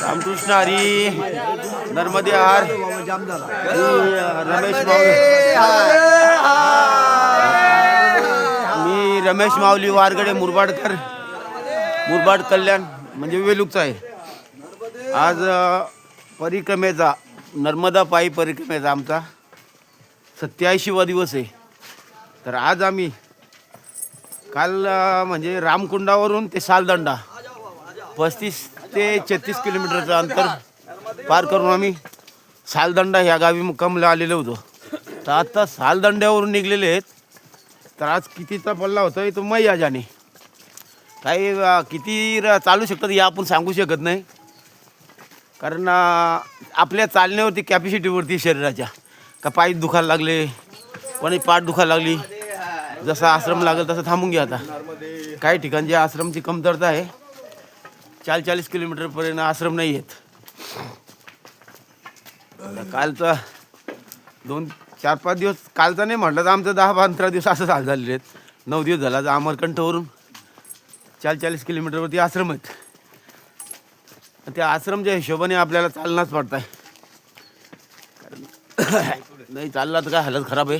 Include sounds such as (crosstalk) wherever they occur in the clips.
रामकृष्ण हरी नर्मदे हार रमेश माऊली. मी रमेश माऊली वारगडे मुरबाडकर मुरबाड कल्याण म्हणजे वेलूकचा आहे. आज परिक्रमेचा नर्मदा पायी परिक्रमेचा आमचा सत्याऐंशीवा दिवस आहे. तर आज आम्ही काल म्हणजे रामकुंडावरून ते सालदंडा पस्तीस ते छत्तीस किलोमीटरचं अंतर पार करून आम्ही सालदंडा ह्या गावी मुक्कामला आलेलो होतो. तर आता सालदंड्यावरून निघलेले आहेत. तर आज कितीचा पल्ला होता हे तो मैया जाणे. काही किती चालू शकतात हे आपण सांगू शकत नाही. कारण आपल्या चालण्यावरती कॅपॅसिटीवरती शरीराच्या. का पाय दुखायला लागले कोणी पाठ दुखायला लागली जसा आश्रम लागेल तसं थांबून घ्या आता. काही ठिकाणची आश्रमची कमतरता आहे. चाळीस चाळीस किलोमीटरपर्यंत आश्रम नाही आहेत. कालचा दोन चार पाच दिवस कालचा नाही म्हटलं तर आमचं दहा पंधरा दिवस असं झालं झालेले आहेत. नऊ दिवस झाला तर अमरकंठवरून चाल चाळीस किलोमीटरवरती आश्रम आहेत. त्या आश्रमच्या हिशोबाने आपल्याला चालणाच पडत आहे नाही चालला तर काय हालत खराब आहे.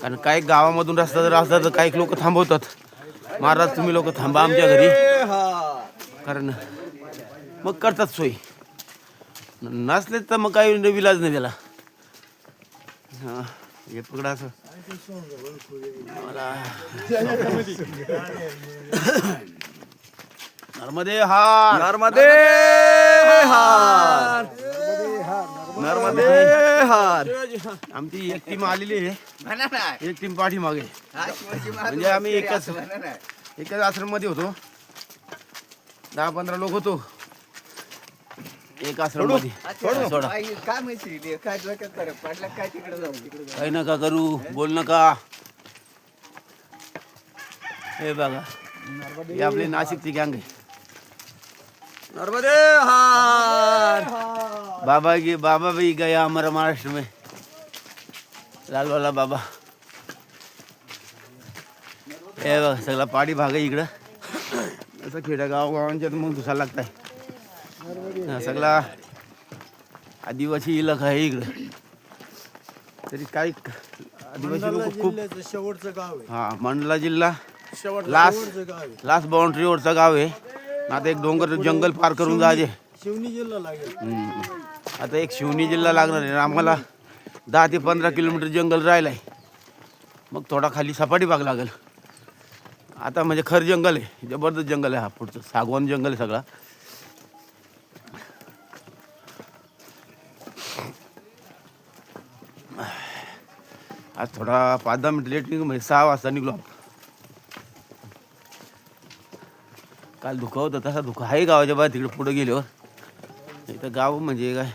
कारण काही गावामधून रस्ता जर असला तर काही लोक थांबवतात. महाराज तुम्ही लोक थांबा आमच्या घरी. कारण मग करतात सोय. नसले तर मग काही विलाज नाही त्याला. हा हे पकडा असं. मला नर्मदे हार. नर्मदे हार. नर्मदे हार. आमची एक टीम आलेली आहे. एक टीम पाठीमागे. म्हणजे आम्ही एकाच एकाच आश्रममध्ये होतो. दहा पंधरा लोक होतो. एक आश्रममध्ये. सोडा. काय माहिती काय डोक्यात फरक पडला काय तिकडे जाऊ तिकडे काही नका करू बोल नका. हे बघा हे आपली नाशिकची गँग आहे. नर्मदे हार बाबा गे बाबा भी गया हमारा महाराष्ट्र में. लाल वाला बाबा. हे बघ सगळा पाडी भाग आहे इकडं. असं खेडेगाव गावांच्यात मग दुसरा लागताय. हा, सगळा आदिवासी इलाका आहे इकडं. तरी काही आदिवासी लोक खूप शेवटचं गाव आहे. हा मंडला जिल्हा शेवट लास्ट लास्ट बाउंड्रीवरचं गाव आहे. आता एक डोंगर जंगल पार करून जायचे. शिवनी जिल्हा लागेल. हम्म. आता एक शिवनी जिल्हा लागणार आहे. आम्हाला दहा ते पंधरा किलोमीटर जंगल राहिलं आहे मग थोडा खाली सपाटी भाग लागेल. आता म्हणजे खर जंगल आहे जबरदस्त जंगल आहे हा पुढचं सागवान जंगल आहे सगळा. आज थोडा पाच दहा मिनिट लेट निघू म्हणजे सहा वाजता निघलो काल धुका होता तसा धुका आहे गावाच्या बाहेर तिकडे पुढे गेल्यावर. इथं गाव म्हणजे काय?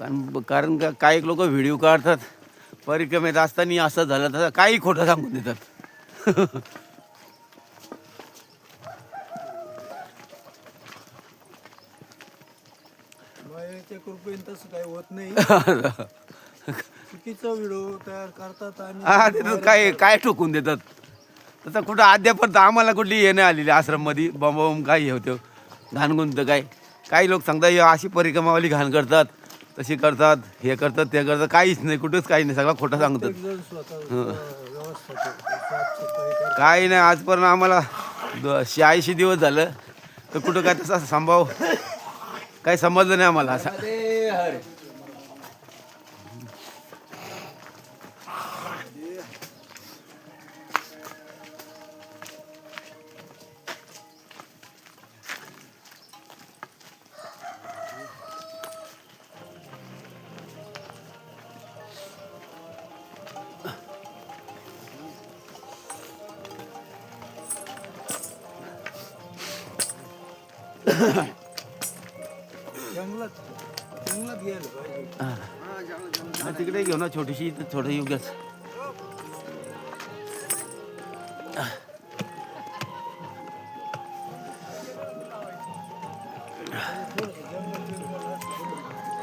कारण कारण का काही लोक व्हिडिओ काढतात. परिक्रमेत असताना असं झालं तसं काही खोटं सांगून देतात. (laughs) हा तिथं काय काय ठोकून देतात. तसं कुठं अद्यापर्यंत आम्हाला कुठली हे नाही आलेली आश्रममध्ये. बॉम्ब बॉम्ब काही होतं. घाणगुंत काय काही लोक सांगतात "हे अशी परिक्रमावाली घाण करतात. तशी करतात हे करतात ते करतात काहीच नाही कुठंच काही नाही सगळं खोटं सांगतात. काही नाही आजपर्यंत आम्हाला शहाऐंशी दिवस झालं तर कुठं काय तसा संभाव काही समजलं नाही आम्हाला जंगलात जंगलात गेलो पाहिजे हा, तिकडे घेऊ ना छोटीशी इथं थोडं योग्यच थोडंसं जंगल